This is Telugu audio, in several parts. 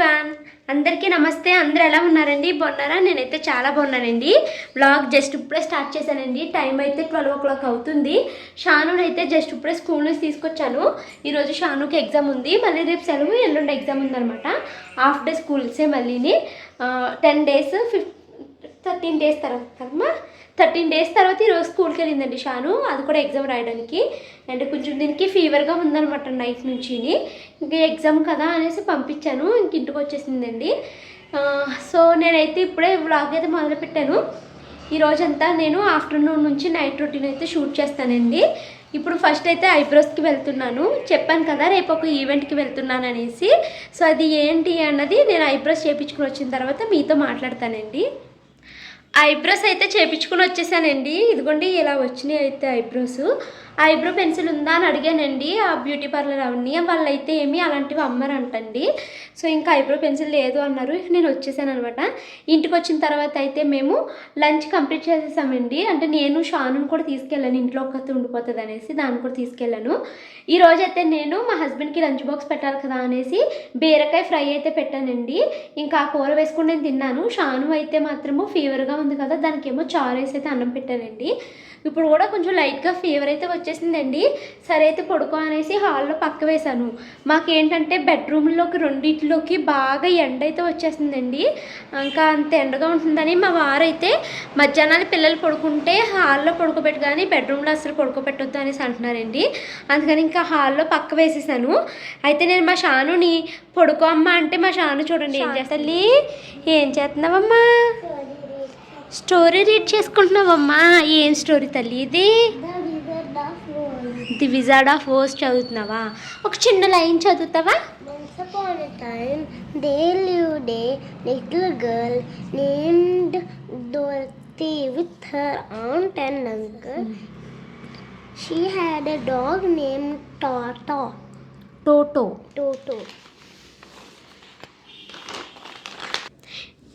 ఎవ్రీవన్ అందరికీ నమస్తే. అందరూ ఎలా ఉన్నారండి? బాగున్నారా? నేనైతే చాలా బాగున్నానండి. బ్లాగ్ జస్ట్ ఇప్పుడే స్టార్ట్ చేశానండి. టైం అయితే ట్వెల్వ్ ఓ క్లాక్ అవుతుంది. షానుని అయితే జస్ట్ ఇప్పుడే స్కూల్ నుంచి తీసుకొచ్చాను. ఈరోజు షానుకి ఎగ్జామ్ ఉంది. మళ్ళీ రేపు సెలవు ఎల్లుండి ఎగ్జామ్ ఉందనమాట హాఫ్ డే స్కూల్సే మళ్ళీని ten days fif thirteen days తర్వాత థర్టీన్ డేస్ తర్వాత ఈరోజు స్కూల్కి వెళ్ళిందండి షాను. అది కూడా ఎగ్జామ్ రాయడానికి. అండ్ కొంచెం దీనికి ఫీవర్గా ఉందనమాట నైట్ నుంచి ఇంకా ఎగ్జామ్ కదా అనేసి పంపించాను. ఇంక ఇంటికి వచ్చేసిందండి. సో నేనైతే ఇప్పుడే వ్లాగ్ అయితే మొదలుపెట్టాను. ఈరోజంతా నేను ఆఫ్టర్నూన్ నుంచి నైట్ రొటీన్ అయితే షూట్ చేస్తానండి. ఇప్పుడు ఫస్ట్ అయితే ఐబ్రోస్కి వెళ్తున్నాను. చెప్పాను కదా రేపు ఒక ఈవెంట్కి వెళ్తున్నాను అనేసి. సో అది ఏంటి అన్నది నేను ఐబ్రోస్ చేయించుకుని వచ్చిన తర్వాత మీతో మాట్లాడతానండి. ఐబ్రోస్ అయితే చేపించుకుని వచ్చేసానండి. ఇదిగోండి ఇలా వచ్చినాయి అయితే ఐబ్రోస్. ఐబ్రో పెన్సిల్ ఉందా అని అడిగానండి. ఆ బ్యూటీ పార్లర్ అవన్నీ వాళ్ళు అయితే ఏమీ అలాంటివి అమ్మరంటండి. సో ఇంకా ఐబ్రో పెన్సిల్ లేదు అన్నారు. నేను వచ్చేసాను అనమాట ఇంటికి వచ్చిన తర్వాత అయితే మేము లంచ్ కంప్లీట్ చేసేసామండి. అంటే నేను షానుని కూడా తీసుకెళ్ళాను. ఇంట్లో ఒక్కతే ఉండిపోతుంది అనేసి దాన్ని కూడా తీసుకెళ్ళాను. ఈరోజు అయితే నేను మా హస్బెండ్కి లంచ్ బాక్స్ పెట్టాలి కదా అనేసి బీరకాయ ఫ్రై అయితే పెట్టానండి. ఇంకా ఆ కూర వేసుకుని నేను తిన్నాను. షాను అయితే మాత్రము ఫీవర్గా ఉంది కదా దానికేమో చారు వేసి అయితే అన్నం పెట్టానండి. ఇప్పుడు కూడా కొంచెం లైట్గా ఫీవర్ అయితే వచ్చేసిందండి. సరే అయితే పడుకో అనేసి హాల్లో పక్క వేశాను. మాకేంటంటే బెడ్రూమ్లోకి రెండిట్లోకి బాగా ఎండ అయితే వచ్చేసిందండి. ఇంకా అంత ఎండగా ఉంటుందని మా వారైతే మధ్యాహ్నాన్ని పిల్లలు పడుకుంటే హాల్లో పడుకోబెట్టు కానీ బెడ్రూమ్లో అసలు పడుకోబెట్టొద్దు అనేసి అంటున్నారండి. అందుకని ఇంకా హాల్లో పక్క వేసేసాను. అయితే నేను మా షానుని పడుకో అమ్మా అంటే మా షాను చూడండి ఏం చేస్తాలి ఏం చేస్తున్నావమ్మా? స్టోరీ రీడ్ చేసుకుంటున్నావమ్మా ఏం స్టోరీ తల్లి ఇది ది విజార్డ్ ఆఫ్ ఓస్ చదువుతున్నావా ఒక చిన్న లైన్ చదువుతావా a little girl named Dorothy with her aunt and uncle. She had a dog named Toto. Toto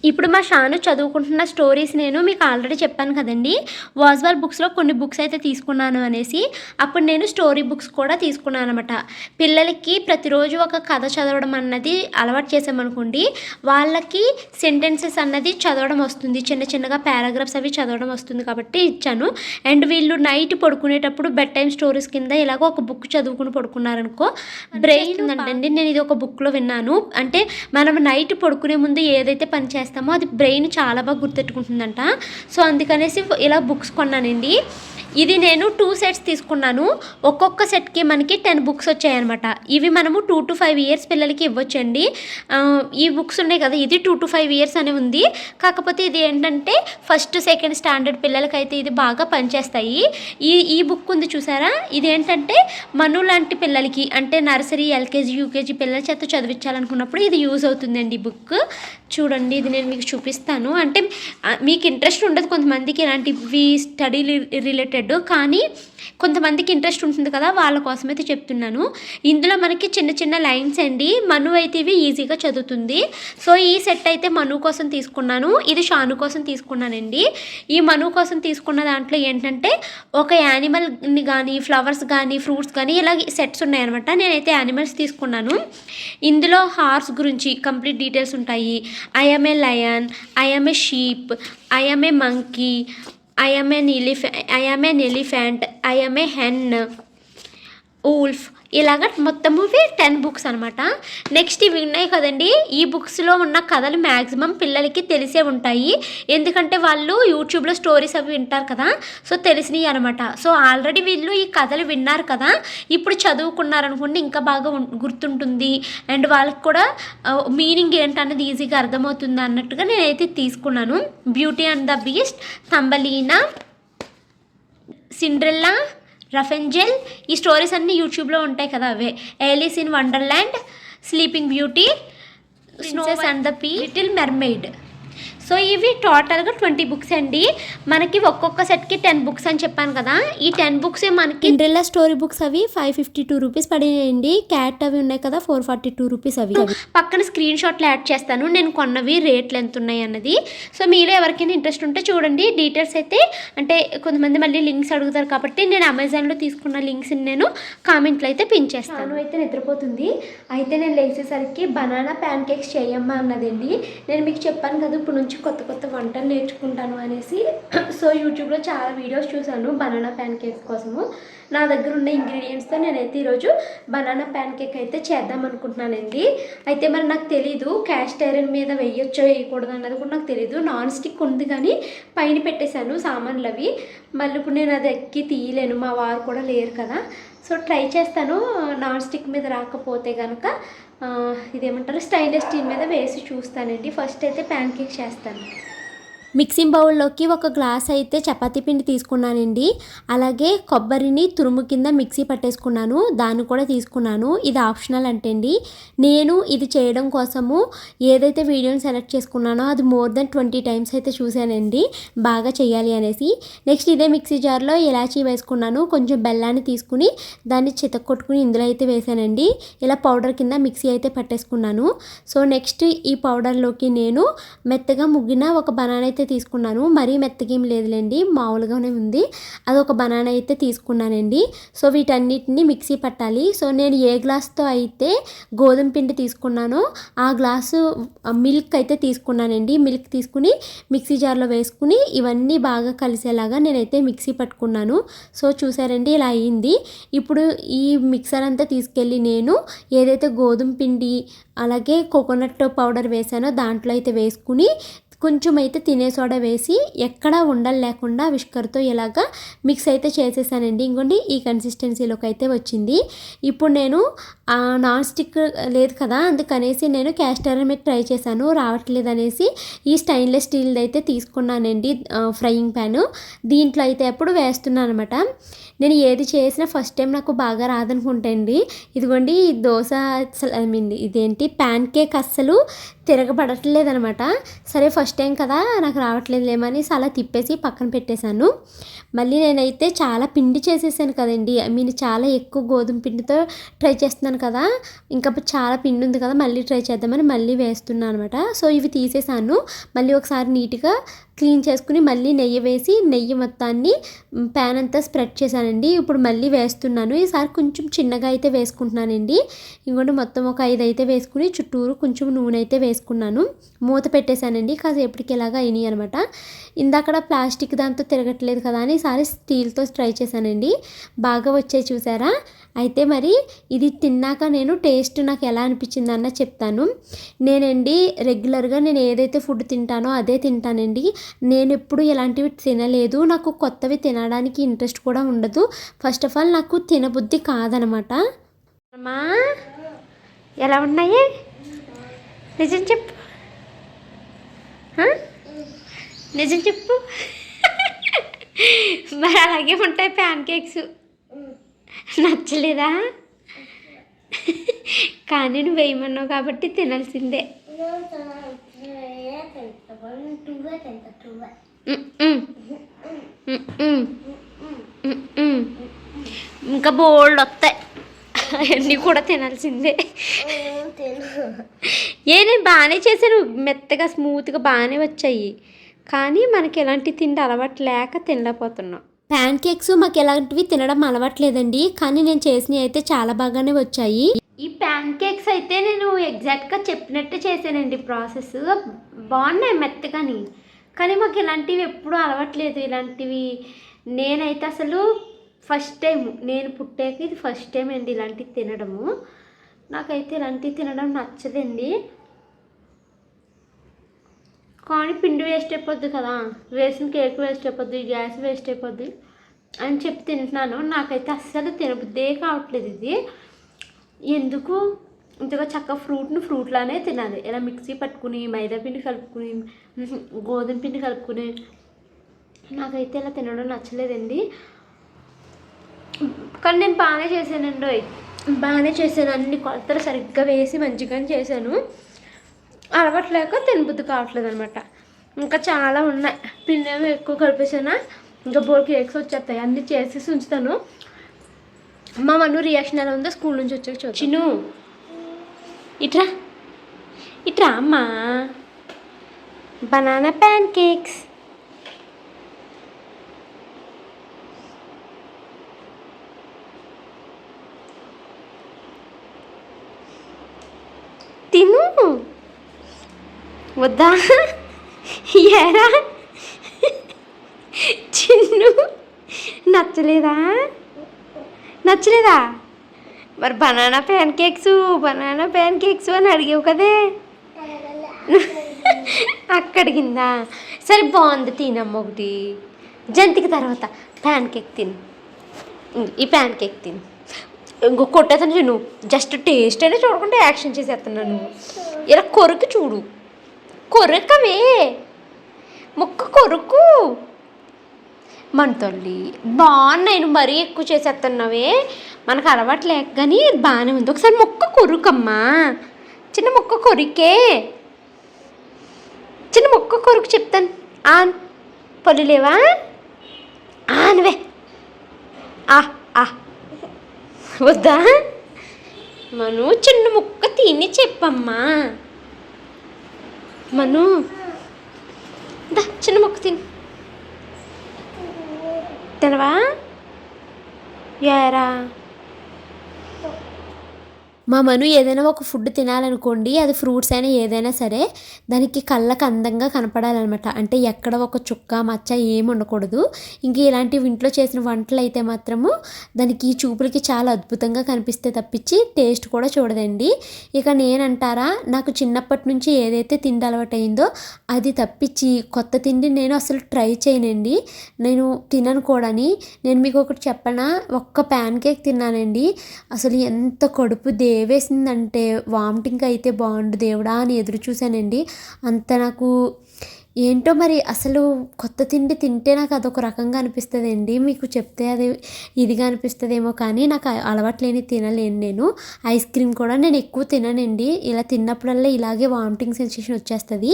ఇప్పుడు మా షాను చదువుకుంటున్న స్టోరీస్ నేను మీకు ఆల్రెడీ చెప్పాను కదండి. వాజ్వాల్ బుక్స్లో కొన్ని బుక్స్ అయితే తీసుకున్నాను అనేసి అప్పుడు నేను స్టోరీ బుక్స్ కూడా తీసుకున్నాను అనమాట పిల్లలకి ప్రతిరోజు ఒక కథ చదవడం అన్నది అలవాటు చేసామనుకోండి వాళ్ళకి సెంటెన్సెస్ అన్నది చదవడం వస్తుంది. చిన్న చిన్నగా పారాగ్రాఫ్స్ అవి చదవడం వస్తుంది కాబట్టి ఇచ్చాను. అండ్ వీళ్ళు నైట్ పడుకునేటప్పుడు బెడ్ టైం స్టోరీస్ కింద ఇలాగ ఒక బుక్ చదువుకుని పడుకున్నారనుకో బ్రెయిన్ ఉందండి నేను ఇది ఒక బుక్లో విన్నాను. అంటే మనం నైట్ పడుకునే ముందు ఏదైతే పని చేస్తామో అది బ్రెయిన్ చాలా బాగా గుర్తెట్టుకుంటుందంట సో అందుకనేసి ఇలా బుక్స్ కొన్నానండి. ఇది నేను టూ సెట్స్ తీసుకున్నాను. ఒక్కొక్క సెట్కి మనకి టెన్ బుక్స్ వచ్చాయన్నమాట. ఇవి మనము టూ టు ఫైవ్ ఇయర్స్ పిల్లలకి ఇవ్వచ్చండి. ఈ బుక్స్ ఉన్నాయి కదా ఇది టూ టు ఫైవ్ ఇయర్స్ అని ఉంది. కాకపోతే ఇది ఏంటంటే ఫస్ట్ సెకండ్ స్టాండర్డ్ పిల్లలకైతే ఇది బాగా పనిచేస్తాయి. ఈ ఈ బుక్ ఉంది చూసారా? ఇది ఏంటంటే మను లాంటి పిల్లలకి అంటే నర్సరీ ఎల్కేజీ యూకేజీ పిల్లల చేత చదివించాలనుకున్నప్పుడు ఇది యూజ్ అవుతుందండి ఈ బుక్ చూడండి ఇది నేను మీకు చూపిస్తాను. అంటే మీకు ఇంట్రెస్ట్ ఉండదు కొంతమందికి ఇలాంటివి స్టడీ రిలేటెడ్ కానీ కొంతమందికి ఇంట్రెస్ట్ ఉంటుంది కదా వాళ్ళ కోసం అయితే చెప్తున్నాను. ఇందులో మనకి చిన్న చిన్న లైన్స్ అండి. మను అయితే ఇవి ఈజీగా చదువుతుంది. సో ఈ సెట్ అయితే మను కోసం తీసుకున్నాను. ఇది షాను కోసం తీసుకున్నానండి. ఈ మను కోసం తీసుకున్న దాంట్లో ఏంటంటే ఒక యానిమల్ని కానీ ఫ్లవర్స్ కానీ ఫ్రూట్స్ కానీ ఇలా సెట్స్ ఉన్నాయన్నమాట. నేనైతే యానిమల్స్ తీసుకున్నాను. ఇందులో హార్స్ గురించి కంప్లీట్ డీటెయిల్స్ ఉంటాయి. I'm a lion I'm a sheep I'm a monkey I am an elephant. I am an elephant. I am a hen. Wolf. ఇలాగ మొత్తము టెన్ బుక్స్ అనమాట నెక్స్ట్ ఇవి ఉన్నాయి కదండి. ఈ బుక్స్లో ఉన్న కథలు మ్యాక్సిమం పిల్లలకి తెలిసే ఉంటాయి. ఎందుకంటే వాళ్ళు యూట్యూబ్లో స్టోరీస్ అవి వింటారు కదా. సో తెలిసినవి అనమాట సో ఆల్రెడీ వీళ్ళు ఈ కథలు విన్నారు కదా. ఇప్పుడు చదువుకున్నారనుకోండి ఇంకా బాగా ఉం- గుర్తుంటుంది. అండ్ వాళ్ళకి కూడా మీనింగ్ ఏంటన్నది ఈజీగా అర్థమవుతుంది అన్నట్టుగా నేనైతే తీసుకున్నాను. Beauty and the beast Thumbelina Cinderella Rapunzel ఈ స్టోరీస్ అన్నీ యూట్యూబ్లో ఉంటాయి కదా అవే. Alice in Wonderland sleeping beauty snows and the P little mermaid so ఇవి టోటల్గా ట్వంటీ బుక్స్ అండి. మనకి ఒక్కొక్క సెట్కి టెన్ బుక్స్ అని చెప్పాను కదా. ఈ టెన్ బుక్స్ మనకి ఇండ్రిల్లా స్టోరీ బుక్స్ అవి ఫైవ్ ఫిఫ్టీ టూ రూపీస్ పడినాయండి. క్యాట్ అవి ఉన్నాయి కదా ఫోర్ ఫార్టీ టూ రూపీస్ అవి. పక్కన స్క్రీన్ షాట్లు యాడ్ చేస్తాను. నేను కొన్నవి రేట్లు ఎంత ఉన్నాయి అన్నది. సో మీలో ఎవరికైనా ఇంట్రెస్ట్ ఉంటే చూడండి. డీటెయిల్స్ అయితే అంటే కొంతమంది మళ్ళీ లింక్స్ అడుగుతారు కాబట్టి నేను అమెజాన్లో తీసుకున్న లింక్స్ని నేను కామెంట్లో అయితే పిన్ చేస్తాను. అయితే నిద్రపోతుంది. అయితే నేను లేచేసరికి బనానా ప్యాన్ కేక్స్ చేయమ్మా అన్నదండి. నేను మీకు చెప్పాను కదా ఇప్పుడు నుంచి కొత్త కొత్త వంటలు నేర్చుకుంటాను అనేసి సో యూట్యూబ్లో చాలా వీడియోస్ చూశాను బనానా ప్యాన్ కేక్ కోసము. నా దగ్గర ఉన్న ఇంగ్రీడియంట్స్తో నేనైతే ఈరోజు బనానా ప్యాన్ కేక్ అయితే చేద్దాం అనుకుంటున్నానండి. అయితే మరి నాకు తెలీదు క్యాస్ట్ ఐరన్ మీద వేయొచ్చో వేయకూడదు అన్నది కూడా నాకు తెలీదు. నాన్ స్టిక్ ఉంది కానీ పైన పెట్టేశాను సామాన్లు అవి. మళ్ళీ ఇప్పుడు నేను అది ఎక్కి తీయలేను మా వారు కూడా లేరు కదా. సో ట్రై చేస్తాను నాన్ స్టిక్ మీద రాకపోతే కనుక ఇదేమంటారు స్టైన్లెస్ స్టీల్ మీద వేసి చూస్తానండి. ఫస్ట్ అయితే ప్యాన్ కేక్ చేస్తాను. మిక్సింగ్ బౌల్లోకి ఒక గ్లాస్ అయితే చపాతీ పిండి తీసుకున్నానండి. అలాగే కొబ్బరిని తురుము కింద మిక్సీ పట్టేసుకున్నాను దాన్ని కూడా తీసుకున్నాను. ఇది ఆప్షనల్ అంటే అండి నేను ఇది చేయడం కోసము ఏదైతే వీడియోని సెలెక్ట్ చేసుకున్నానో అది మోర్ దెన్ ట్వంటీ టైమ్స్ అయితే చూశానండి. బాగా చేయాలి అనేసి. నెక్స్ట్ ఇదే మిక్సీ జార్లో ఇలాచీ వేసుకున్నాను. కొంచెం బెల్లాన్ని తీసుకుని దాన్ని చితక్కొట్టుకుని ఇందులో అయితే వేశానండి ఇలా పౌడర్ కింద మిక్సీ అయితే పట్టేసుకున్నాను. సో నెక్స్ట్ ఈ పౌడర్లోకి నేను మెత్తగా ముగ్గిన ఒక బనానా అయితే తీసుకున్నాను. మరీ మెత్తగా ఏం లేదులేండి మామూలుగానే ఉంది. అది ఒక బనానా అయితే తీసుకున్నానండి. సో వీటన్నిటిని మిక్సీ పట్టాలి. సో నేను ఏ గ్లాస్తో అయితే గోధుమ పిండి తీసుకున్నానో ఆ గ్లాసు మిల్క్ అయితే తీసుకున్నానండి. మిల్క్ తీసుకుని మిక్సీ జార్లో వేసుకుని ఇవన్నీ బాగా కలిసేలాగా నేనైతే మిక్సీ పట్టుకున్నాను. సో చూసారండి ఇలా అయ్యింది ఇప్పుడు ఈ మిక్సర్ అంతా తీసుకెళ్ళి నేను ఏదైతే గోధుమ పిండి అలాగే కోకోనట్ పౌడర్ వేసానో దాంట్లో అయితే వేసుకుని కొంచెం అయితే తినే సోడా వేసి ఎక్కడా ఉండలు లేకుండా విష్కర్తో ఇలాగా మిక్స్ అయితే చేసేసానండి. ఇంకోండి ఈ కన్సిస్టెన్సీలోకి అయితే వచ్చింది. ఇప్పుడు నేను నాన్ స్టిక్ లేదు కదా అందుకనేసి నేను క్యాస్టర్ మీద ట్రై చేశాను రావట్లేదు అనేసి ఈ స్టెయిన్లెస్ స్టీల్ది అయితే తీసుకున్నానండి ఫ్రైయింగ్ ప్యాను. దీంట్లో అయితే ఎప్పుడు వేస్తున్నాను అనమాట నేను ఏది చేసినా ఫస్ట్ టైం నాకు బాగా రాదనుకుంటండి ఇదిగోండి దోశ అసలు ఐ మీన్ ఇదేంటి ప్యాన్ కేక్ అస్సలు తిరగబడట్లేదనమాట. సరే ఫస్ట్ టైం కదా నాకు రావట్లేదు లేమని అలా తిప్పేసి పక్కన పెట్టేశాను. మళ్ళీ నేనైతే చాలా పిండి చేసేసాను కదండి. ఐ మీన్ చాలా ఎక్కువ గోధుమ పిండితో ట్రై చేస్తున్నాను కదా. ఇంకా చాలా పిండి ఉంది కదా మళ్ళీ ట్రై చేద్దామని మళ్ళీ వేస్తున్నాను అనమాట సో ఇవి తీసేసాను. మళ్ళీ ఒకసారి నీట్గా క్లీన్ చేసుకుని మళ్ళీ నెయ్యి వేసి నెయ్యి మొత్తాన్ని ప్యాన్ అంతా స్ప్రెడ్ చేశానండి. ఇప్పుడు మళ్ళీ వేస్తున్నాను. ఈసారి కొంచెం చిన్నగా అయితే వేసుకుంటున్నానండి. ఇంకోటి మొత్తం ఒక ఐదు అయితే వేసుకుని చుట్టూరు కొంచెం నూనె అయితే వేసుకున్నాను. మూత పెట్టేశానండి. కాసేపటికి ఇలాగా అయినాయి అనమాట ఇందాకడ ప్లాస్టిక్ దాంతో తిరగట్లేదు కదా అని ఒకసారి స్టీల్తో ట్రై చేశానండి. బాగా వచ్చాయి చూసారా? అయితే మరి ఇది తిన్నాక నేను టేస్ట్ నాకు ఎలా అనిపించింది అన్న చెప్తాను. నేనండి రెగ్యులర్గా నేను ఏదైతే ఫుడ్ తింటానో అదే తింటానండి. నేను ఎప్పుడు ఇలాంటివి తినలేదు. నాకు కొత్తవి తినడానికి ఇంట్రెస్ట్ కూడా ఉండదు. ఫస్ట్ ఆఫ్ ఆల్ నాకు తినబుద్ధి కాదనమాట. అమ్మా ఎలా ఉన్నాయి? నిజం చెప్పు. నిజం చెప్పు. మరి అలాగే ఉంటాయి ప్యాన్ కేక్స్ నచ్చలేదా? కానీ నువ్వు వేయమన్నావు కాబట్టి తినాల్సిందే. ఇంకా బోల్డ్ వస్తాయి. అవన్నీ కూడా తినాల్సిందే. ఏ నేను బాగానే చేశాను. మెత్తగా స్మూత్గా బాగానే వచ్చాయి. కానీ మనకి ఎలాంటి తిండి అలవాటు లేక తినలేకపోతున్నాం. ప్యాన్ కేక్స్ మాకు ఎలాంటివి తినడం అలవాట్లేదండి. కానీ నేను చేసినవి అయితే చాలా బాగానే వచ్చాయి. ఈ ప్యాన్ కేక్స్ అయితే నేను ఎగ్జాక్ట్గా చెప్పినట్టే చేశానండి ప్రాసెస్. బాగున్నాయి మెత్తగాని. కానీ మాకు ఇలాంటివి ఎప్పుడూ అలవాట్లేదు. ఇలాంటివి నేనైతే అసలు ఫస్ట్ టైం నేను పుట్టాక ఇది ఫస్ట్ టైం అండి ఇలాంటివి తినడము. నాకైతే ఇలాంటివి తినడం నచ్చదండి. కానీ పిండి వేస్ట్ అయిపోద్ది కదా. వేసిన కేక్ వేస్ట్ అయిపోద్ది గ్యాస్ వేస్ట్ అయిపోద్ది అని చెప్పి తింటున్నాను. నాకైతే అస్సలు తినబుద్దే కావట్లేదు ఇది. ఎందుకు? ఇంతగా చక్క ఫ్రూట్ని ఫ్రూట్లానే తినాలి. ఇలా మిక్సీ పట్టుకుని మైదా పిండి కలుపుకుని గోధుమ పిండి కలుపుకుని నాకైతే ఇలా తినడం నచ్చలేదండి. కానీ నేను బాగానే చేశానండి బాగానే చేశాను. అన్ని కొలతలు సరిగ్గా వేసి మంచిగానే చేశాను. అలవాట్లేక తినబుద్ధి కావట్లేదు అనమాట ఇంకా చాలా ఉన్నాయి. పిండి ఎక్కువ కలిపేసానా? ఇంకా బోర్ కేక్స్ వచ్చేస్తాయి. అన్ని చేసేసి ఉంచుతాను. మా మను రియాక్షన్ ఎలా ఉందో స్కూల్ నుంచి వచ్చాక చూద్దాం. చిన్ను. ఇట్రా. ఇట్రా అమ్మా. బనానా ప్యాన్ కేక్స్ తిను వద్దా? ఎరా చిన్ను నచ్చలేదా? నచ్చలేదా? మరి banana pancakes banana pancakes అని అడిగావు కదే. అక్కడిగిందా? సరే బాగుంది తినమ్మ ఒకటి. జంతికి తర్వాత ప్యాన్ కేక్ తిను ఈ ప్యాన్ కేక్ తిను. ఇంకో కొట్టేస్తాను నువ్వు. జస్ట్ టేస్ట్ అయినా చూడకుండా యాక్షన్ చేసేస్తున్నాను ఇలా కొరకు చూడు. కొరకవే. ముక్క కొరుకు. మన తల్లి బాగున్నాయి నువ్వు మరీ ఎక్కువ చేసేస్తున్నావే మనకు అలవాటు లేక కానీ బాగానే ఉంది. ఒకసారి మొక్క కొరుకమ్మా. చిన్న మొక్క కొరికే. చిన్న మొక్క కొరుకు చెప్తాను. ఆన్. పొల్లు లేవా? ఆనవే ఆ ఆ. వద్దా? మను చిన్న ముక్క తిని చెప్పమ్మా. మను. దా చిన్న మొక్క తిని. తినవా యారా మా మను ఏదైనా ఒక ఫుడ్ తినాలనుకోండి అది ఫ్రూట్స్ అయినా ఏదైనా సరే దానికి కళ్ళకు అందంగా కనపడాలన్నమాట. అంటే ఎక్కడ ఒక చుక్క మచ్చ ఏమి ఉండకూడదు. ఇంక ఇలాంటివి ఇంట్లో చేసిన వంటలు అయితే మాత్రము దానికి చూపులకి చాలా అద్భుతంగా కనిపిస్తే తప్పించి టేస్ట్ కూడా చూడదండి. ఇక నేనంటారా నాకు చిన్నప్పటి నుంచి ఏదైతే తిండి అలవాటైందో అది తప్పించి కొత్త తిండి నేను అసలు ట్రై చేయనండి. నేను తినను కూడాని నేను మీకు ఒకటి చెప్పనా ఒక్క ప్యాన్ కేక్ తిన్నానండి. అసలు ఎంత కడుపు దేవేసిందంటే వామిటింగ్ అయితే బాగుండు దేవుడా అని ఎదురు చూశానండి. అంత నాకు ఏంటో మరి అసలు కొత్త తిండి తింటే నాకు అదొక రకంగా అనిపిస్తుంది అండి మీకు చెప్తే అది ఇదిగా అనిపిస్తుందేమో కానీ నాకు అలవాట్లేని అలవాటు లేని తినలేను నేను. ఐస్ క్రీమ్ కూడా నేను ఎక్కువ తిననండి. ఇలా తిన్నప్పుడల్లా ఇలాగే వామిటింగ్ సెన్సేషన్ వచ్చేస్తుంది.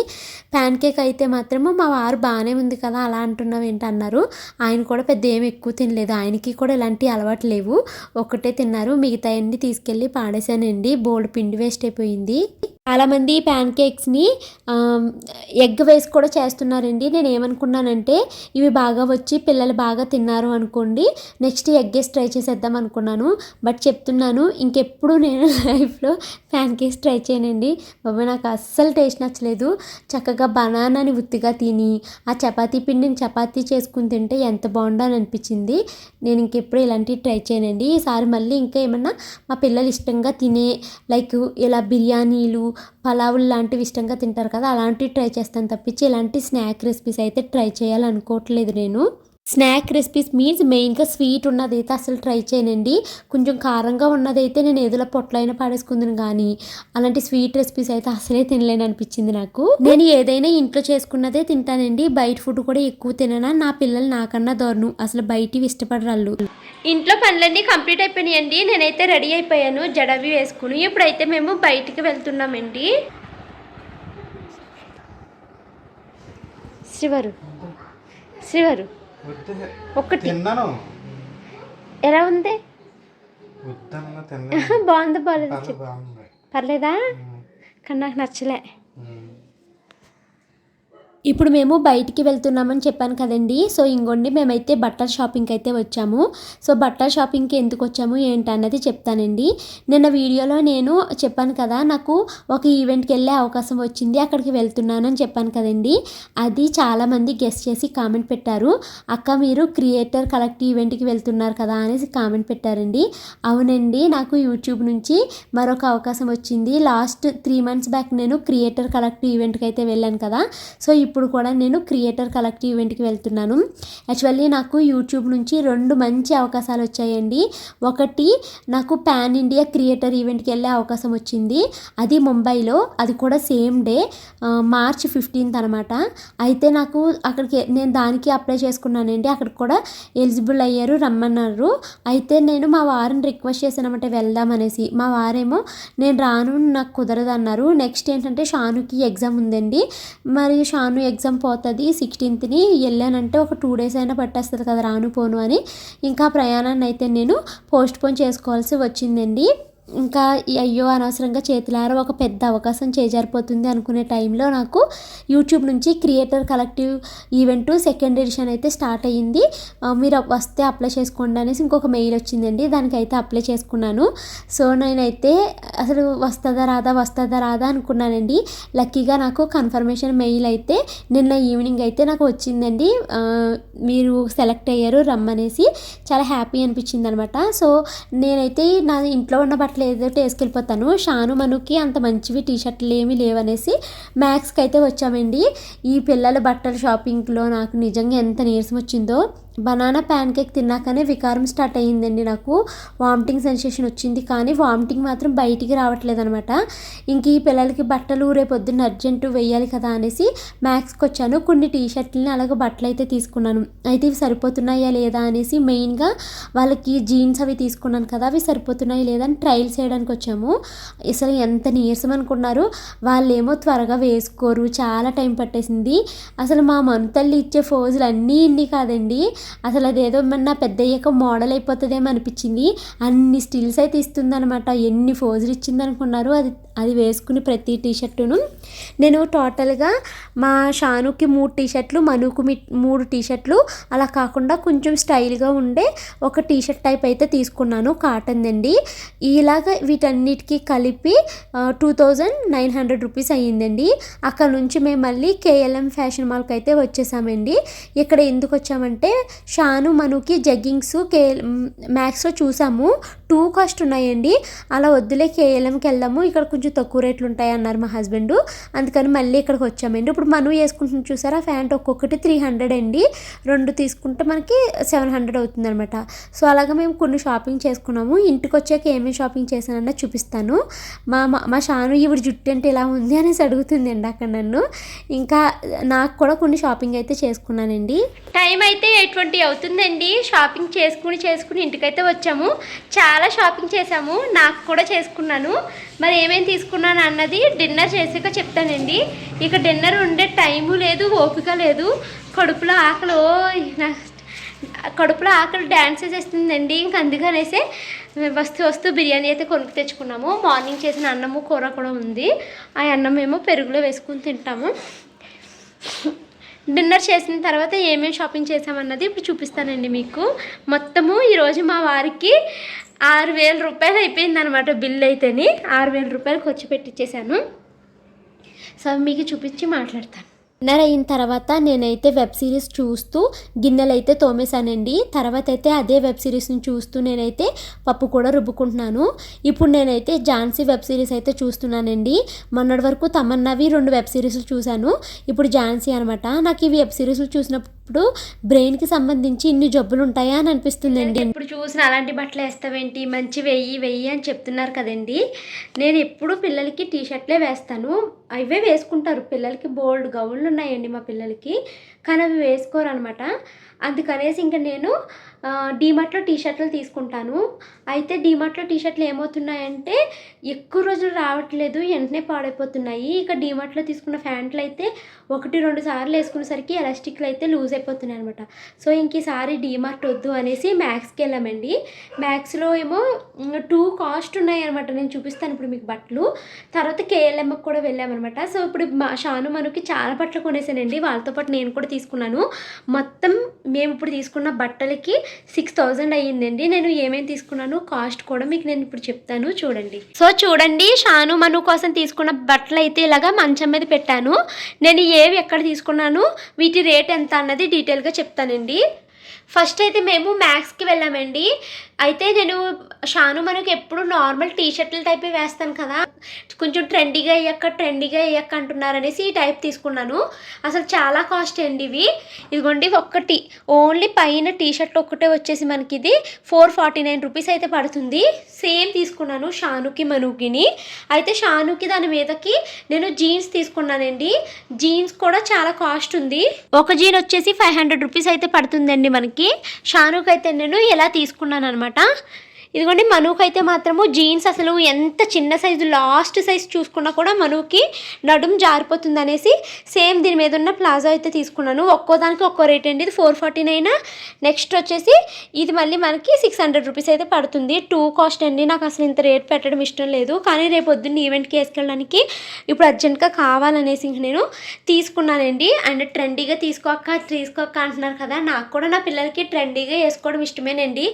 ప్యాన్ కేక్ అయితే మాత్రము మా వారు బాగానే ఉంది కదా అలా అంటున్నావు ఏంటి అన్నారు. ఆయన కూడా పెద్ద ఏమి ఎక్కువ తినలేదు. ఆయనకి కూడా ఇలాంటి అలవాటు లేవు. ఒక్కటే తిన్నారు. మిగతా అన్ని తీసుకెళ్ళి పాడేశానండి. బోల్డ్ పిండి వేస్ట్ అయిపోయింది. చాలామంది ప్యాన్ కేక్స్ని ఎగ్ వేసి కూడా చేస్తున్నారండి. నేను ఏమనుకున్నానంటే ఇవి బాగా వచ్చి పిల్లలు బాగా తిన్నారు అనుకోండి నెక్స్ట్ ఎగ్ వేసి ట్రై చేసేద్దాం అనుకున్నాను. బట్ చెప్తున్నాను ఇంకెప్పుడు నేను లైఫ్లో ప్యాన్ కేక్స్ ట్రై చేయనండి. బాబా నాకు అస్సలు టేస్ట్ నచ్చలేదు. చక్కగా బనానాని ఉత్తిగా తిని ఆ చపాతీ పిండిని చపాతీ చేసుకుని తింటే ఎంత బాగుండాలని అనిపించింది. నేను ఇంకెప్పుడు ఇలాంటివి ట్రై చేయనండి. ఈసారి మళ్ళీ ఇంకా ఏమన్నా మా పిల్లలు ఇష్టంగా తినే లైక్ ఇలా బిర్యానీలు పలావులు లాంటివి ఇష్టంగా తింటారు కదా అలాంటివి ట్రై చేస్తాను తప్పించి ఇలాంటి స్నాక్ రెసిపీస్ అయితే ట్రై చేయాలనుకోవట్లేదు నేను. స్నాక్ రెసిపీస్ మీన్స్ మెయిన్గా స్వీట్ ఉన్నదైతే అసలు ట్రై చేయనండి. కొంచెం కారంగా ఉన్నదైతే నేను ఏదో పొట్లైనా పాడేసుకుందును కానీ అలాంటి స్వీట్ రెసిపీస్ అయితే అసలే తినలేను అనిపించింది నాకు. నేను ఏదైనా ఇంట్లో చేసుకున్నదే తింటానండి. బయట ఫుడ్ కూడా ఎక్కువ తిననా? నా పిల్లలు నాకన్నా దొరను అసలు బయటివి ఇష్టపడరాళ్ళు. ఇంట్లో పనులన్నీ కంప్లీట్ అయిపోయినాయండి. నేనైతే రెడీ అయిపోయాను. జడవి వేసుకుని ఇప్పుడైతే మేము బయటికి వెళ్తున్నామండి. శ్రీవారు శ్రీవారు. తిన్నాను. ఎలా ఉంది? బాగుంది బాగాలేదు బాగుంది. పర్లేదా? కానీ నాకు నచ్చలే. ఇప్పుడు మేము బయటికి వెళ్తున్నామని చెప్పాను కదండి. సో ఇంకోండి మేమైతే బట్టల షాపింగ్కి అయితే వచ్చాము. సో బట్టల షాపింగ్కి ఎందుకు వచ్చాము ఏంటి అన్నది చెప్తానండి. నిన్న వీడియోలో నేను చెప్పాను కదా నాకు ఒక ఈవెంట్కి వెళ్ళే అవకాశం వచ్చింది అక్కడికి వెళ్తున్నానని చెప్పాను కదండి. అది చాలామంది గెస్ట్ చేసి కామెంట్ పెట్టారు. అక్క మీరు క్రియేటర్ కలెక్ట్ ఈవెంట్కి వెళ్తున్నారు కదా అనేసి కామెంట్ పెట్టారండి. అవునండి నాకు యూట్యూబ్ నుంచి మరొక అవకాశం వచ్చింది. లాస్ట్ త్రీ మంత్స్ బ్యాక్ నేను క్రియేటర్ కలెక్ట్ ఈవెంట్కి అయితే వెళ్ళాను కదా. సో ఇప్పుడు కూడా నేను క్రియేటర్ కలెక్ట్ ఈవెంట్కి వెళ్తున్నాను. యాక్చువల్లీ నాకు యూట్యూబ్ నుంచి రెండు మంచి అవకాశాలు వచ్చాయండి. ఒకటి నాకు పాన్ ఇండియా క్రియేటర్ ఈవెంట్కి వెళ్ళే అవకాశం వచ్చింది. అది ముంబైలో అది కూడా సేమ్ డే మార్చ్ ఫిఫ్టీన్త్ అనమాట. అయితే నాకు అక్కడికి నేను దానికి అప్లై చేసుకున్నానండి. అక్కడికి కూడా ఎలిజిబుల్ అయ్యారు రమ్మన్నారు. అయితే నేను మా వారిని రిక్వెస్ట్ చేశానమాట వెళ్దామనేసి. మా వారేమో నేను రాను నాకు కుదరదు అన్నారు. నెక్స్ట్ ఏంటంటే షానుకి ఎగ్జామ్ ఉందండి. మరి షాను షాను ఎగ్జామ్ పోతుంది సిక్స్టీన్త్ని వెళ్ళానంటే ఒక టూ డేస్ అయినా పట్టేస్తుంది కదా రాను పోను అని. ఇంకా ప్రయాణాన్ని అయితే నేను పోస్ట్ పోన్ చేసుకోవాల్సి వచ్చిందండి. ఇంకా అయ్యో అనవసరంగా చేతులారా ఒక పెద్ద అవకాశం చేజారిపోతుంది అనుకునే టైంలో నాకు యూట్యూబ్ నుంచి creator collective event second edition అయితే స్టార్ట్ అయ్యింది. మీరు వస్తే అప్లై చేసుకోండి అనేసి ఇంకొక మెయిల్ వచ్చిందండి. దానికైతే అప్లై చేసుకున్నాను. సో నేనైతే అసలు వస్తుందా రాదా వస్తుందా రాదా అనుకున్నానండి. లక్కీగా నాకు కన్ఫర్మేషన్ మెయిల్ అయితే నిన్న ఈవినింగ్ అయితే నాకు వచ్చిందండి. మీరు సెలెక్ట్ అయ్యారు రమ్మనేసి చాలా హ్యాపీ అనిపించింది అనమాట సో నేనైతే నా ఇంట్లో ఉన్న బట్టలు ఏదో వేసుకెళ్ళిపోతాను షాను మనకి అంత మంచివి టీ షర్ట్లు ఏమీ లేవనేసి మ్యాక్స్కి అయితే వచ్చామండి. ఈ పిల్లల బట్టల షాపింగ్లో నాకు నిజంగా ఎంత నీరసం వచ్చిందో. బనానా ప్యాన్ కేక్ తిన్నాకనే వికారం స్టార్ట్ అయ్యిందండి నాకు. వామిటింగ్ సెన్సేషన్ వచ్చింది కానీ వామిటింగ్ మాత్రం బయటికి రావట్లేదు అనమాట ఇంక ఈ పిల్లలకి బట్టలు రేపు పొద్దున్న అర్జెంటు వేయాలి కదా అనేసి మ్యాక్స్కి వచ్చాను. కొన్ని టీ షర్ట్లని అలాగే బట్టలు అయితే తీసుకున్నాను. అయితే ఇవి సరిపోతున్నాయా లేదా అనేసి మెయిన్గా వాళ్ళకి జీన్స్ అవి తీసుకున్నాను కదా అవి సరిపోతున్నాయా లేదా అని ట్రయల్ చేయడానికి వచ్చాము. అసలు ఎంత నీరసం అనుకున్నారు. వాళ్ళేమో త్వరగా వేసుకోరు. చాలా టైం పట్టేసింది. అసలు మా మనుతల్లి ఇచ్చే ఫోజులు అన్నీ ఇన్ని కాదండి. అసలు అదేదో ఏమన్నా పెద్ద అయ్యాక మోడల్ అయిపోతుందేమో అనిపించింది. అన్ని స్టిల్స్ అయితే ఇస్తుందనమాట ఎన్ని ఫోజులు ఇచ్చింది అనుకున్నారు అది అది వేసుకుని ప్రతి టీ షర్టును నేను టోటల్గా మా షానుకి మూడు టీ షర్ట్లు మనుకు మూడు టీ షర్ట్లు అలా కాకుండా కొంచెం స్టైల్గా ఉండే ఒక టీ షర్ట్ టైప్ అయితే తీసుకున్నాను కాటన్ అండి. ఇలాగ వీటన్నిటికీ కలిపి two thousand nine hundred rupees అయ్యిందండి. అక్కడ నుంచి మేము మళ్ళీ కేఎల్ఎం ఫ్యాషన్ మాల్కి అయితే వచ్చేసామండి. ఇక్కడ ఎందుకు వచ్చామంటే షాను మనకి జగ్గింగ్స్ కే మ్యాక్స్లో చూసాము. టూ కాస్ట్ ఉన్నాయండి. అలా వద్దులే కేఎల్ఎంకి వెళ్దాము. ఇక్కడ కొంచెం తక్కువ రేట్లు ఉంటాయి అన్నారు మా హస్బెండ్. అందుకని మళ్ళీ ఇక్కడికి వచ్చామండి. ఇప్పుడు మనం వేసుకుంటున్న చూసారా? ప్యాంట్ ఒక్కొక్కటి త్రీ హండ్రెడ్ అండి. రెండు తీసుకుంటే మనకి సెవెన్ హండ్రెడ్ అవుతుంది అనమాట సో అలాగా మేము కొన్ని షాపింగ్ చేసుకున్నాము. ఇంటికి వచ్చాక ఏమేమి షాపింగ్ చేశానన్నా చూపిస్తాను. మా మా- మా షాను ఈవిడ జుట్టు అంటే ఇలా ఉంది అనేసి అడుగుతుందండి అక్కడ నన్ను. ఇంకా నాకు కూడా కొన్ని షాపింగ్ అయితే చేసుకున్నానండి. టైం అయితే ఎయిట్ ట్వంటీ అవుతుందండి. షాపింగ్ చేసుకుని చేసుకుని ఇంటికైతే వచ్చాము. చాలా షాపింగ్ చేసాము నాకు కూడా చేసుకున్నాను. మరి ఏమేమి తీసుకున్నాను అన్నది డిన్నర్ చేసాక చెప్తానండి. ఇక డిన్నర్ ఉండే టైము లేదు ఓపిక లేదు. కడుపులో ఆకలి ఓ కడుపులో ఆకలి డ్యాన్స్ చేస్తుందండి ఇంక అందుకనేసే వస్తూ వస్తూ బిర్యానీ అయితే కొనుక్కు తెచ్చుకున్నాము. మార్నింగ్ చేసిన అన్నము కూర కూడా ఉంది. ఆ అన్నం ఏమో పెరుగులో వేసుకుని తింటాము. డిన్నర్ చేసిన తర్వాత ఏమేమి షాపింగ్ చేసామన్నది ఇప్పుడు చూపిస్తానండి మీకు. మొత్తము ఈరోజు మా వారికి ఆరు వేల రూపాయలు అయిపోయిందనమాట బిల్ అయితేని. ఆరు వేల రూపాయలు ఖర్చు పెట్టించేశాను సో మీకు చూపించి మాట్లాడతాను. డిన్నర్ అయిన తర్వాత నేనైతే వెబ్ సిరీస్ చూస్తూ గిన్నెలు అయితే తోమేశానండి. తర్వాత అయితే అదే వెబ్ సిరీస్ని చూస్తూ నేనైతే పప్పు కూడా రుబ్బుకుంటున్నాను. ఇప్పుడు నేనైతే ఝాన్సీ వెబ్ సిరీస్ అయితే చూస్తున్నానండి. మొన్నటి వరకు తమన్నవి రెండు వెబ్ సిరీస్లు చూశాను. ఇప్పుడు ఝాన్సీ అనమాట నాకు ఈ వెబ్ సిరీస్లు చూసినప్పుడు బ్రెయిన్కి సంబంధించి ఇన్ని జబ్బులు ఉంటాయా అని అనిపిస్తుందండి. ఇప్పుడు చూసిన అలాంటి బట్టలు వేస్తావేంటి? మంచి వెయ్యి వెయ్యి అని చెప్తున్నారు కదండి. నేను ఎప్పుడు పిల్లలకి టీ షర్ట్లే వేస్తాను. అవే వేసుకుంటారు. పిల్లలకి బోల్డ్ గౌన్లు ఉన్నాయండి మా పిల్లలకి. కానీ అవి వేసుకోరు అనమాట అందుకనేసి ఇంకా నేను డీమార్ట్లో టీ షర్ట్లు తీసుకుంటాను. అయితే డీమార్ట్లో టీ షర్ట్లు ఏమవుతున్నాయంటే ఎక్కువ రోజులు రావట్లేదు వెంటనే పాడైపోతున్నాయి. ఇక డీమార్ట్లో తీసుకున్న ప్యాంట్లు అయితే ఒకటి రెండు సార్లు వేసుకునేసరికి ఎలాస్టిక్లు అయితే లూజ్ అయిపోతున్నాయి అనమాట సో ఇంక ఈసారి డీమార్ట్ వద్దు అనేసి మ్యాక్స్కి వెళ్ళామండి. మ్యాక్స్లో ఏమో టూ కాస్ట్ ఉన్నాయి అనమాట నేను చూపిస్తాను ఇప్పుడు మీకు బట్టలు. తర్వాత కేఎల్ఎంకి కూడా వెళ్ళామన్నమాట. సో ఇప్పుడు మా షాను మనకి చాలా బట్టలు కొనేసానండి. వాళ్ళతో పాటు నేను కూడా తీసుకున్నాను. మొత్తం మేము ఇప్పుడు తీసుకున్న బట్టలకి సిక్స్ థౌజండ్ అయ్యిందండి. నేను ఏమేమి తీసుకున్నాను కాస్ట్ కూడా మీకు నేను ఇప్పుడు చెప్తాను చూడండి. సో చూడండి షాను మను కోసం తీసుకున్న బట్టలు అయితే ఇలాగా మంచం మీద పెట్టాను. నేను ఏవి ఎక్కడ తీసుకున్నాను వీటి రేట్ ఎంత అన్నది డీటెయిల్గా చెప్తానండి. ఫస్ట్ అయితే మేము మ్యాక్స్కి వెళ్ళామండి. అయితే నేను షాను మనకు ఎప్పుడు నార్మల్ టీ షర్ట్లు టైప్ వేస్తాను కదా. కొంచెం ట్రెండీగా అయ్యాక ట్రెండీగా అయ్యాక అంటున్నారు అనేసి ఈ టైప్ తీసుకున్నాను. అసలు చాలా కాస్ట్ అండి ఇవి. ఇదిగోండి ఒక్కటి. ఓన్లీ పైన టీ షర్ట్ ఒక్కటే వచ్చేసి మనకి ఇది ఫోర్ ఫార్టీ నైన్ రూపీస్ అయితే పడుతుంది. సేమ్ తీసుకున్నాను షానుకి మనుకిని. అయితే షానుకి దాని మీదకి నేను జీన్స్ తీసుకున్నానండి. జీన్స్ కూడా చాలా కాస్ట్ ఉంది. ఒక జీన్ వచ్చేసి ఫైవ్ హండ్రెడ్ రూపీస్ అయితే పడుతుందండి మనకి షానుకి అయితే నేను ఎలా తీసుకున్నాను అనమాట ఇదిగోండి మనుకు అయితే మాత్రము జీన్స్ అసలు ఎంత చిన్న సైజు లాస్ట్ సైజ్ చూసుకున్నా కూడా మనుకి నడుం జారిపోతుంది అనేసి సేమ్ దీని మీద ఉన్న ప్లాజో అయితే తీసుకున్నాను. ఒక్కో దానికి ఒక్కో రేట్ అండి. ఇది ఫోర్ ఫార్టీ నైన్ నెక్స్ట్ వచ్చేసి ఇది మళ్ళీ మనకి సిక్స్ హండ్రెడ్ రూపీస్ అయితే పడుతుంది. టూ కాస్ట్ అండి. నాకు అసలు ఇంత రేట్ పెట్టడం ఇష్టం లేదు. కానీ రేపు పొద్దున్న ఈవెంట్కి వేసుకెళ్ళడానికి ఇప్పుడు అర్జెంట్గా కావాలనేసి నేను తీసుకున్నానండి. అండ్ ట్రెండీగా తీసుకోక తీసుకోక అంటున్నారు కదా. నాకు కూడా నా పిల్లలకి ట్రెండీగా వేసుకోవడం ఇష్టమేనండి.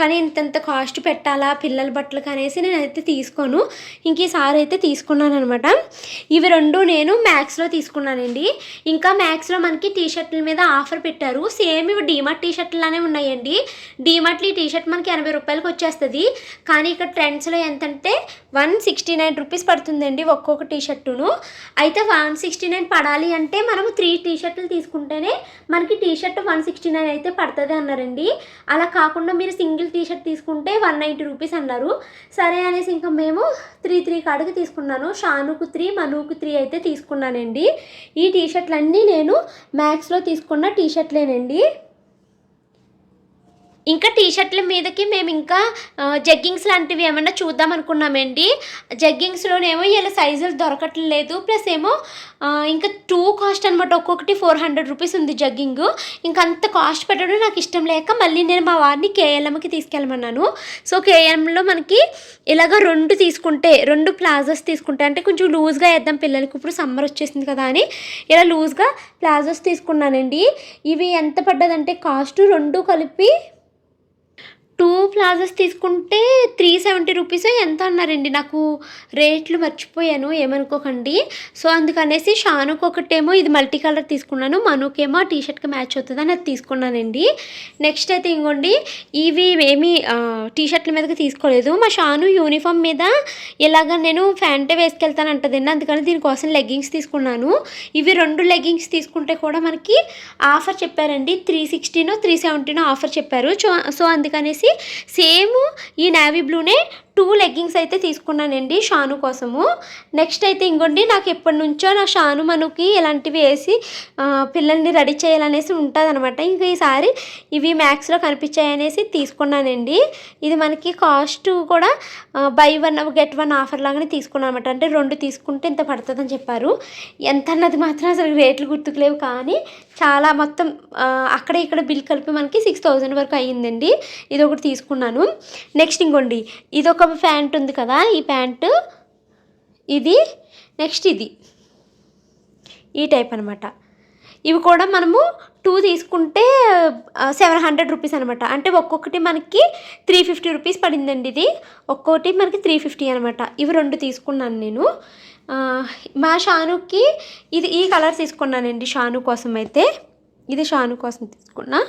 కానీ ఇంతంత కాస్ట్ పెట్టాలా పిల్లల బట్టలకు అనేసి నేనైతే తీసుకోను. ఇంక ఈసారి అయితే తీసుకున్నాను అనమాట ఇవి రెండు నేను మ్యాక్స్లో తీసుకున్నానండి. ఇంకా మ్యాక్స్లో మనకి టీ షర్ట్ల మీద ఆఫర్ పెట్టారు. సేమ్ ఇవి డీమార్ట్ టీ షర్ట్లానే ఉన్నాయండి. డీమార్ట్లో ఈ టీ షర్ట్ మనకి ఎనభై రూపాయలకి వచ్చేస్తుంది. కానీ ఇక్కడ ట్రెండ్స్లో ఎంతంటే వన్ సిక్స్టీ నైన్ రూపీస్ పడుతుందండి ఒక్కొక్క టీ షర్టును అయితే వన్ సిక్స్టీ నైన్ పడాలి అంటే మనము త్రీ టీ షర్ట్లు తీసుకుంటేనే మనకి T shirt one sixty nine అయితే పడుతుంది అన్నారండి. అలా కాకుండా మీరు సింగిల్ టీ షర్ట్ తీసుకుంటే వన్ నైంటీ రూపీస్ అన్నారు. సరే అనేసి ఇంకా మేము త్రీ త్రీ కాడికి తీసుకున్నాను. షానుకు త్రీ మనుకు త్రీ అయితే తీసుకున్నానండి. ఈ టీ షర్ట్లన్నీ నేను మ్యాక్స్లో తీసుకున్న టీ షర్ట్లేనండి ఇంకా టీ షర్ట్ల మీదకి మేము ఇంకా జగ్గింగ్స్ లాంటివి ఏమన్నా చూద్దాం అనుకున్నామండి. జగ్గింగ్స్లోనేమో ఇలా సైజులు దొరకట్లేదు. ప్లస్ ఏమో ఇంకా టూ కాస్ట్ అనమాట ఒక్కొక్కటి ఫోర్ హండ్రెడ్ రూపీస్ ఉంది జగ్గింగ్. ఇంకా అంత కాస్ట్ పెట్టడం నాకు ఇష్టం లేక మళ్ళీ నేను మా వారిని కేఎల్ఎంకి తీసుకెళ్ళమన్నాను. సో కేఎల్ఎంలో మనకి ఇలాగ రెండు తీసుకుంటే రెండు ప్లాజోస్ తీసుకుంటే అంటే కొంచెం లూజ్గా వేద్దాం పిల్లలకి. ఇప్పుడు సమ్మర్ వచ్చేసింది కదా అని ఇలా లూజ్గా ప్లాజోస్ తీసుకున్నానండి. ఇవి ఎంత పడ్డదంటే కాస్ట్ రెండు కలిపి టూ ప్లాజాస్ తీసుకుంటే త్రీ సెవెంటీ రూపీస్ ఎంత అన్నారండి? నాకు రేట్లు మర్చిపోయాను ఏమనుకోకండి. సో అందుకనేసి షానుకు ఒకటేమో ఇది మల్టీ కలర్ తీసుకున్నాను మనుకేమో టీ షర్ట్కి మ్యాచ్ అవుతుందని అది తీసుకున్నానండి. నెక్స్ట్ అయితే ఇంకోండి ఇవి ఏమి టీ షర్ట్ల మీదకి తీసుకోలేదు. మా షాను యూనిఫామ్ మీద ఇలాగ నేను ఫ్యాంటే వేసుకెళ్తాను అంటదండి అందుకని దీనికోసం లెగ్గింగ్స్ తీసుకున్నాను. ఇవి రెండు లెగ్గింగ్స్ తీసుకుంటే కూడా మనకి ఆఫర్ చెప్పారండి త్రీ సిక్స్టీనో త్రీ సెవెంటీనో ఆఫర్ చెప్పారు. సో సో అందుకనేసి సేమ్ ఈ నేవీ బ్లూనే టూ లెగ్గింగ్స్ అయితే తీసుకున్నానండి షాను కోసము. నెక్స్ట్ అయితే ఇంకోండి నాకు ఎప్పటి నుంచో నా షాను మనకి ఇలాంటివి వేసి పిల్లల్ని రెడీ చేయాలనేసి ఉంటుంది అనమాట ఇంకా ఈసారి ఇవి మ్యాక్స్లో కనిపించాయనేసి తీసుకున్నానండి. ఇది మనకి కాస్ట్ కూడా buy one get one offer లాగానే తీసుకున్నాను అనమాట అంటే రెండు తీసుకుంటే ఇంత పడుతుందని చెప్పారు. ఎంత అన్నది మాత్రం అసలు రేట్లు గుర్తుకులేవు కానీ చాలా మొత్తం అక్కడ ఇక్కడ బిల్ కలిపి మనకి సిక్స్ థౌజండ్ వరకు అయ్యిందండి. ఇది ఒకటి తీసుకున్నాను. నెక్స్ట్ ఇంకోండి ఇది ఒక ప్యాంట్ ఉంది కదా ఈ ప్యాంటు. ఇది నెక్స్ట్ ఇది. ఈ టైప్ అనమాట ఇవి కూడా మనము టూ తీసుకుంటే సెవెన్ హండ్రెడ్ రూపీస్ అనమాట అంటే ఒక్కొక్కటి మనకి త్రీ ఫిఫ్టీ రూపీస్ పడిందండి ఇది. ఒక్కొక్కటి మనకి త్రీ ఫిఫ్టీ అనమాట ఇవి రెండు తీసుకున్నాను నేను. మా షానుకి ఇది ఈ కలర్ తీసుకున్నానండి షాను కోసం అయితే. ఇది షాను కోసం తీసుకున్నా.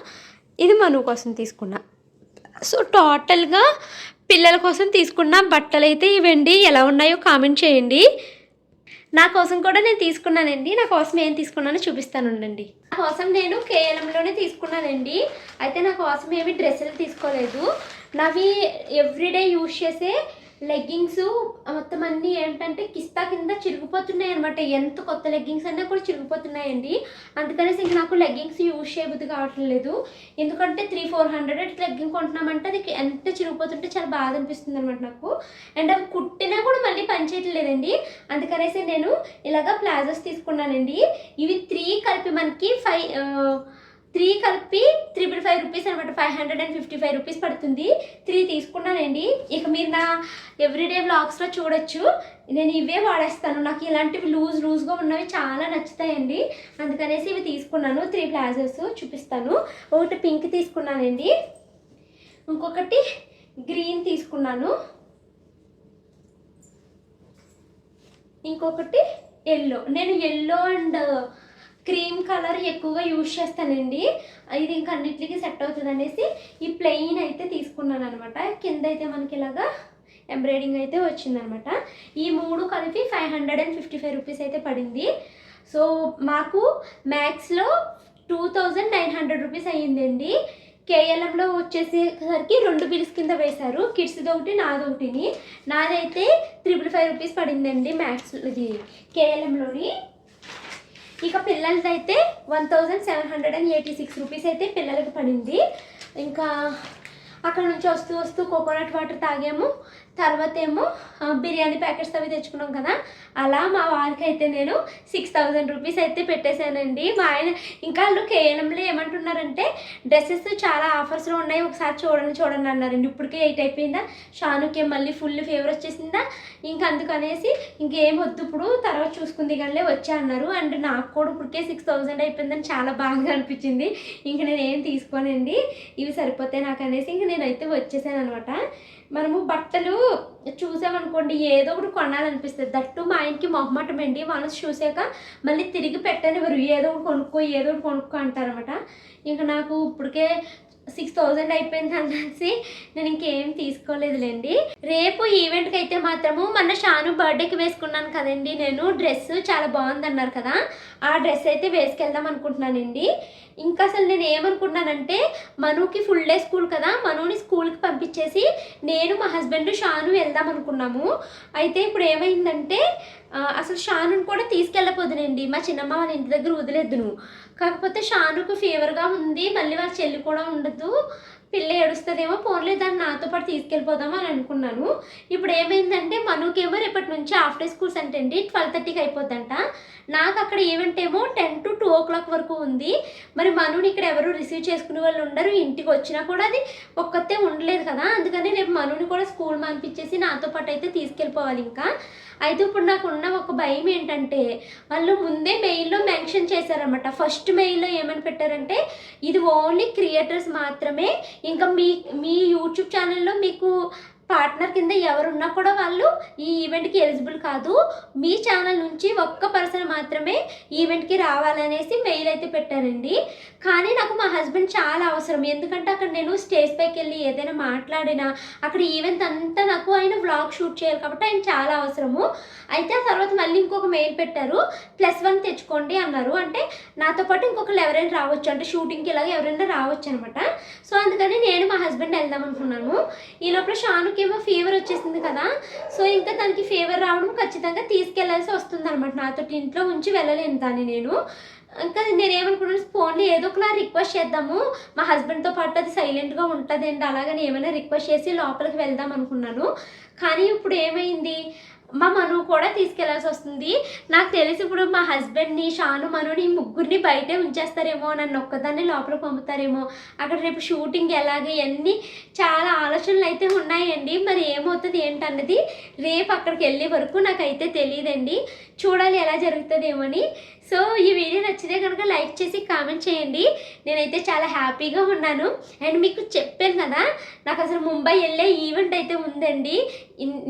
ఇది మను కోసం తీసుకున్నా. సో టోటల్గా పిల్లల కోసం తీసుకున్న బట్టలు అయితే ఇవండి ఎలా ఉన్నాయో కామెంట్ చేయండి. నా కోసం కూడా నేను తీసుకున్నానండి. నా కోసం ఏం తీసుకున్నానో చూపిస్తాను ఉండండి. నా కోసం నేను కేఎల్ఎంలోనే తీసుకున్నానండి. అయితే నా కోసం ఏమి డ్రెస్సులు తీసుకోలేదు. నావి ఎవ్రీడే యూజ్ చేసే లెగ్గింగ్స్ మొత్తం అన్నీ ఏంటంటే కిస్తా కింద చిరిగిపోతున్నాయి అనమాట ఎంత కొత్త లెగ్గింగ్స్ అన్నా కూడా చిరిగిపోతున్నాయండి. అందుకనేసి ఇంక నాకు లెగ్గింగ్స్ యూజ్ చేయబుద్ధి కావట్లేదు ఎందుకంటే త్రీ ఫోర్ హండ్రెడ్ లెగ్గింగ్ కొంటున్నామంటే అది ఎంత చిరిగిపోతుంటే చాలా బాధ అనిపిస్తుంది అనమాట నాకు. అండ్ అవి కుట్టినా కూడా మళ్ళీ పనిచేయట్లేదండి అందుకనేసి నేను ఇలాగ ప్లాజోస్ తీసుకున్నానండి. ఇవి త్రీ కలిపి మనకి ఫైవ్ త్రీ కలిపి త్రిబుల్ ఫైవ్ రూపీస్ అనమాట five hundred and fifty five rupees పడుతుంది. త్రీ తీసుకున్నానండి. ఇక మీరు నా ఎవ్రీడే వ్లాగ్స్లో చూడొచ్చు. నేను ఇవే వాడేస్తాను. నాకు ఇలాంటివి లూజ్ లూజ్గా ఉన్నవి చాలా నచ్చుతాయండి. అందుకనేసి ఇవి తీసుకున్నాను. త్రీ ప్లాజర్స్ చూపిస్తాను. ఒకటి పింక్ తీసుకున్నానండి. ఇంకొకటి గ్రీన్ తీసుకున్నాను. ఇంకొకటి ఎల్లో నేను ఎల్లో అండ్ క్రీమ్ కలర్ ఎక్కువగా యూజ్ చేస్తానండి. ఇది ఇంక అన్నిటికీ సెట్ అవుతుంది అనేసి ఈ ప్లెయిన్ అయితే తీసుకున్నాను అనమాట కింద అయితే మనకి ఇలాగా ఎంబ్రాయిడింగ్ అయితే వచ్చిందనమాట ఈ మూడు కలిపి five hundred and fifty five rupees అయితే పడింది. సో మాకు మ్యాక్స్లో two thousand nine hundred rupees అయ్యిందండి. కేఎల్ఎంలో వచ్చేసేసరికి రెండు బిల్స్ కింద వేశారు. కిడ్స్ది ఒకటి నాది ఒకటిని. నాదైతే త్రిబుల్ ఫైవ్ రూపీస్ పడిందండి మ్యాక్స్ ఇది కేఎల్ఎంలోని ఇక పిల్లలది అయితే one thousand seven hundred and eighty six rupees అయితే పిల్లలకి పడింది. ఇంకా అక్కడ నుంచి వస్తూ వస్తూ కోకోనట్ వాటర్ తాగాము. తర్వాత ఏమో బిర్యానీ ప్యాకెట్స్ అవి తెచ్చుకున్నాం కదా. అలా మా వారికి అయితే నేను సిక్స్ థౌజండ్ రూపీస్ అయితే పెట్టేశానండి. మా ఆయన ఇంకా వాళ్ళు కేఎల్ఎంలో ఏమంటున్నారంటే డ్రెస్సెస్ చాలా ఆఫర్స్లో ఉన్నాయి. ఒకసారి చూడండి చూడండి అన్నారండి. ఇప్పటికే ఎయిట్ అయిపోయిందా? షానుకి మళ్ళీ ఫుల్ ఫేవర్ వచ్చేసిందా? ఇంకా అందుకనేసి ఇంకేం వద్దు ఇప్పుడు తర్వాత చూసుకుంది కానీ వచ్చా అన్నారు. అండ్ నాకు కూడా ఇప్పటికే సిక్స్ థౌజండ్ అయిపోయిందని చాలా బాగా అనిపించింది. ఇంక నేను ఏం తీసుకోనండి. ఇవి సరిపోతాయి నాకు అనేసి ఇంక నేనైతే వచ్చేసాను అనమాట మనము బట్టలు చూసామనుకోండి ఏదో ఒకటి కొనాలనిపిస్తుంది. దట్టు మా ఆయనకి మొహమాటం అండి. మనసు చూసాక మళ్ళీ తిరిగి పెట్టనివ్వరు. ఏదో ఒకటి కొనుక్కో ఏదో ఒకటి కొనుక్కో అంటారనమాట ఇంకా నాకు ఇప్పటికే సిక్స్ థౌజండ్ అయిపోయింది అనేసి నేను ఇంకేం తీసుకోలేదులేండి. రేపు ఈవెంట్కి అయితే మాత్రము మొన్న షాను బర్త్డేకి వేసుకున్నాను కదండి. నేను డ్రెస్ చాలా బాగుంది అన్నారు కదా. ఆ డ్రెస్ అయితే వేసుకెళ్దాం అనుకుంటున్నానండి. ఇంకా అసలు నేను ఏమనుకుంటున్నానంటే మనుకి ఫుల్ డే స్కూల్ కదా. మనుని స్కూల్కి పంపించేసి నేను మా హస్బెండ్ షాను వెళ్దాం అనుకున్నాము. అయితే ఇప్పుడు ఏమైందంటే అసలు షానుని కూడా తీసుకెళ్ళపోదునండి మా చిన్నమ్మ వాళ్ళ ఇంటి దగ్గర వదిలేద్దును. కాకపోతే షానుకు ఫీవర్గా ఉంది మళ్ళీ వాళ్ళ చెల్లి కూడా ఉండదు. పిల్ల ఏడుస్తుందేమో పోన్లే దాన్ని నాతో పాటు తీసుకెళ్ళిపోదాం అని అనుకున్నాను. ఇప్పుడు ఏమైందంటే మనకేమో రేపటి నుంచి హాఫ్ డే స్కూల్స్ అంటే అండి ట్వెల్వ్ థర్టీకి అయిపోద్దంట. నాకు అక్కడ ఈవెంట్ ఏమో టెన్ ఓ క్లాక్ వరకు ఉంది. మరి మనుని ఇక్కడ ఎవరు రిసీవ్ చేసుకునే వాళ్ళు ఉండరు. ఇంటికి వచ్చినా కూడా అది ఒక్కతే ఉండలేదు కదా. అందుకని రేపు మనుని కూడా స్కూల్ మానిపించేసి నాతో పాటు అయితే తీసుకెళ్ళిపోవాలి ఇంకా. అయితే ఇప్పుడు నాకు ఉన్న ఒక భయం ఏంటంటే వాళ్ళు ముందే మెయిల్లో మెన్షన్ చేశారనమాట ఫస్ట్ మెయిల్లో ఏమని పెట్టారంటే ఇది ఓన్లీ క్రియేటర్స్ మాత్రమే. ఇంకా మీ మీ యూట్యూబ్ ఛానల్లో మీకు పార్ట్నర్ కింద ఎవరున్నా కూడా వాళ్ళు ఈ ఈవెంట్కి ఎలిజిబుల్ కాదు. మీ ఛానల్ నుంచి ఒక్క పర్సన్ మాత్రమే ఈవెంట్కి రావాలనేసి మెయిల్ అయితే పెట్టారండి. కానీ నాకు మా హస్బెండ్ చాలా అవసరం. ఎందుకంటే అక్కడ నేను స్టేజ్ పైకి వెళ్ళి ఏదైనా మాట్లాడినా అక్కడ ఈవెంట్ అంతా నాకు ఆయన వ్లాగ్ షూట్ చేయాలి కాబట్టి ఆయన చాలా అవసరము. అయితే ఆ తర్వాత మళ్ళీ ఇంకొక మెయిల్ పెట్టారు. ప్లస్ వన్ తెచ్చుకోండి అన్నారు. అంటే నాతో పాటు ఇంకొకరు ఎవరైనా రావచ్చు. అంటే షూటింగ్కి ఇలాగ ఎవరైనా రావచ్చు అనమాట సో అందుకని నేను మా హస్బెండ్ వెళ్దాం అనుకున్నాను. ఈ లోపల షాను షానుకేమో ఫీవర్ వచ్చేసింది కదా. సో ఇంకా తనకి ఫీవర్ రావడం ఖచ్చితంగా తీసుకెళ్ళాల్సి వస్తుంది అనమాట నాతో ఇంట్లో ఉంచి వెళ్ళలేను దాన్ని నేను. ఇంకా నేను ఫోన్లో ఏదో ఒకలా రిక్వెస్ట్ చేద్దాము. మా హస్బెండ్తో పాటు అది సైలెంట్గా ఉంటుందండి. అలాగని ఏమైనా రిక్వెస్ట్ చేసి లోపలికి వెళ్దాం అనుకున్నాను. కానీ ఇప్పుడు ఏమైంది? మా మనువు కూడా తీసుకెళ్ళాల్సి వస్తుంది. నాకు తెలిసి ఇప్పుడు మా హస్బెండ్ని షాను మనుని ముగ్గురిని బయటే ఉంచేస్తారేమో నన్ను ఒక్కదాన్ని లోపల పంపుతారేమో. అక్కడ రేపు షూటింగ్ ఎలాగ ఇవన్నీ చాలా ఆలోచనలు అయితే ఉన్నాయండి. మరి ఏమవుతుంది ఏంటన్నది రేపు అక్కడికి వెళ్ళే వరకు నాకైతే తెలియదండి. చూడాలి ఎలా జరుగుతుందేమో అని సో ఈ వీడియో నచ్చితే కనుక లైక్ చేసి కామెంట్ చేయండి. నేనైతే చాలా హ్యాపీగా ఉన్నాను. అండ్ మీకు చెప్పాను కదా నాకు అసలు ముంబై వెళ్ళే ఈవెంట్ అయితే ఉందండి.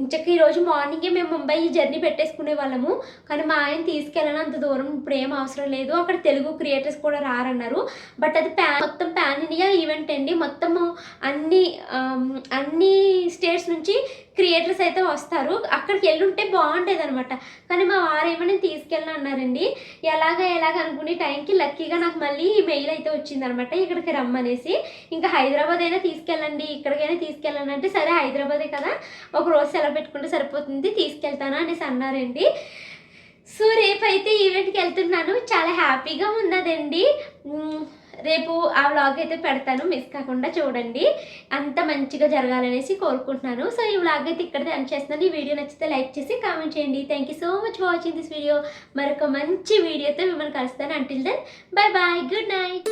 ఇంచక ఈరోజు మార్నింగే మేము ముంబై జర్నీ పెట్టేసుకునే వాళ్ళము. కానీ మా ఆయన తీసుకెళ్ళను అంత దూరం ఇప్పుడు ఏం అవసరం లేదు. అక్కడ తెలుగు క్రియేటర్స్ కూడా రారన్నారు. బట్ అది ప్యాన్ మొత్తం ప్యాన్ ఇండియా ఈవెంట్ అండి. మొత్తము అన్ని అన్ని స్టేట్స్ నుంచి క్రియేటర్స్ అయితే వస్తారు. అక్కడికి వెళ్ళుంటే బాగుండేది అనమాట కానీ మా వారు ఏమైనా తీసుకెళ్ళిన తీసుకెళ్ళను అన్నారండి. ఎలాగ ఎలాగ అనుకునే టైంకి లక్కీగా నాకు మళ్ళీ మెయిల్ అయితే వచ్చిందనమాట ఇక్కడికి రమ్మనేసి ఇంకా హైదరాబాద్ అయినా తీసుకెళ్ళండి ఇక్కడికైనా తీసుకెళ్ళండి అంటే సరే హైదరాబాదే కదా ఒక రోజు సెలవు పెట్టుకుంటే సరిపోతుంది తీసుకెళ్తాను అనేసి అన్నారండి. సో రేపైతే ఈవెంట్కి వెళ్తున్నాను. చాలా హ్యాపీగా ఉన్నదండి. రేపు ఆ వ్లాగ్ అయితే పెడతాను. మిస్ కాకుండా చూడండి. అంత మంచిగా జరగాలనేసి కోరుకుంటున్నాను. సో ఈ వ్లాగ్ అయితే ఇక్కడ ఎండ్ చేస్తున్నాను. ఈ వీడియో నచ్చితే లైక్ చేసి కామెంట్ చేయండి. Thank you so much for watching this video మరొక మంచి వీడియోతో మిమ్మల్ని కలుస్తాను. Until then bye bye good night